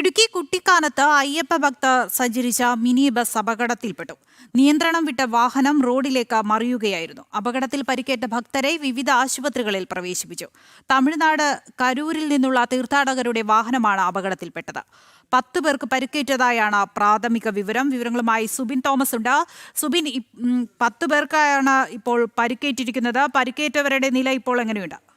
ഇടുക്കി കുട്ടിക്കാനത്ത് അയ്യപ്പ ഭക്തർ സഞ്ചരിച്ച mini bus അപകടത്തിൽപ്പെട്ടു. നിയന്ത്രണം വിട്ട വാഹനം റോഡിലേക്ക് മറിയുകയായിരുന്നു. അപകടത്തിൽ പരിക്കേറ്റ ഭക്തരെ വിവിധ ആശുപത്രികളിൽ പ്രവേശിപ്പിച്ചു. തമിഴ്നാട് കരൂരിൽ നിന്നുള്ള തീർത്ഥാടകരുടെ വാഹനമാണ് അപകടത്തിൽപ്പെട്ടത്. പത്ത് പേർക്ക് പരിക്കേറ്റതായാണ് പ്രാഥമിക വിവരം. വിവരങ്ങളുമായി സുബിൻ തോമസ് ഉണ്ട്. സുബിൻ പത്ത് പേർക്കാണ് ഇപ്പോൾ പരിക്കേറ്റിരിക്കുന്നത്. പരിക്കേറ്റവരുടെ നില ഇപ്പോൾ എങ്ങനെയുണ്ട്?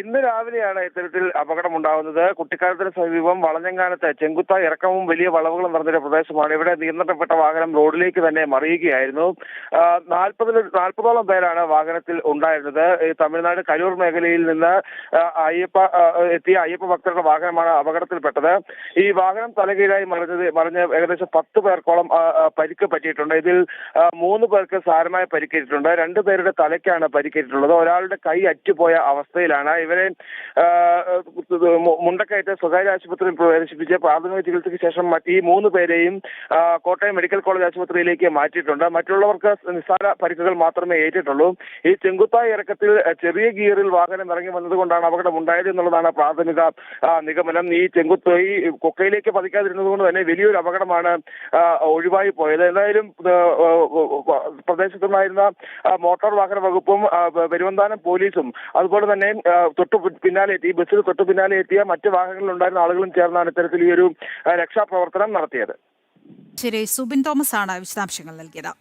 ഇന്ന് രാവിലെയാണ് ഇത്തരത്തിൽ അപകടം ഉണ്ടാകുന്നത് കുട്ടിക്കാലത്തിന് സമീപം വളഞ്ഞങ്കാനത്ത് ചെങ്കുത്ത ഇറക്കവും വലിയ വളവുകളും നിറഞ്ഞൊരു പ്രദേശമാണ്. ഇവിടെ നിയന്ത്രണപ്പെട്ട വാഹനം റോഡിലേക്ക് തന്നെ മറിയുകയായിരുന്നു. നാൽപ്പതിൽ നാൽപ്പതോളം പേരാണ് വാഹനത്തിൽ ഉണ്ടായിരുന്നത്. തമിഴ്നാട് കരൂർ മേഖലയിൽ നിന്ന് അയ്യപ്പ എത്തിയ അയ്യപ്പ ഭക്തരുടെ വാഹനമാണ് അപകടത്തിൽപ്പെട്ടത്. ഈ വാഹനം തലകീഴായി മറിഞ്ഞത് മറിഞ്ഞ് ഏകദേശം പത്ത് പേർക്കോളം പരിക്ക് പറ്റിയിട്ടുണ്ട്. ഇതിൽ മൂന്ന് പേർക്ക് സാരമായ പരിക്കേറ്റിട്ടുണ്ട്. രണ്ടു പേരുടെ തലയ്ക്കാണ് പരിക്കേറ്റിട്ടുള്ളത്. ഒരാളുടെ കൈ അറ്റുപോയ അവസ്ഥയിലാണ് ഇവരെ ആ, മു- മുണ്ടക്കയറ്റ് സ്വകാര്യ ആശുപത്രിയിൽ പ്രവേശിപ്പിച്ച് പ്രാഥമിക ചികിത്സയ്ക്ക് ശേഷം ഈ മൂന്ന് പേരെയും കോട്ടയം മെഡിക്കൽ കോളേജ് ആശുപത്രിയിലേക്ക് മാറ്റിയിട്ടുണ്ട്. മറ്റുള്ളവർക്ക് നിസ്സാര പരിക്കുകൾ മാത്രമേ ഏറ്റിട്ടുള്ളൂ. ഈ ചെങ്കുത്തായ ഇറക്കത്തിൽ ചെറിയ ഗിയറിൽ വാഹനം ഇറങ്ങി വന്നതുകൊണ്ടാണ് അപകടം ഉണ്ടായത് എന്നുള്ളതാണ് പ്രാഥമിക നിഗമനം. ഈ ചെങ്കുത്ത് ഈ കൊക്കയിലേക്ക് പതിക്കാതിരുന്നത് കൊണ്ട് തന്നെ വലിയൊരു അപകടമാണ് ഒഴിവായി പോയത്. എന്തായാലും പ്രദേശത്തുണ്ടായിരുന്ന മോട്ടോർ വാഹന വകുപ്പും പെരുവന്താനം പോലീസും അതുപോലെ തന്നെ തൊട്ടു പിന്നാലെ എത്തി ബസ്സിൽ തൊട്ടു പിന്നാലെ എത്തിയ മറ്റ് വാഹനങ്ങളിൽ ഉണ്ടായിരുന്ന ആളുകളും ചേർന്നാണ് ഇത്തരത്തിൽ ഈ ഒരു രക്ഷാപ്രവർത്തനം നടത്തിയത്. ശരി സുബിൻ തോമസ് ആണ് വിശദാംശങ്ങൾ നൽകിയത്.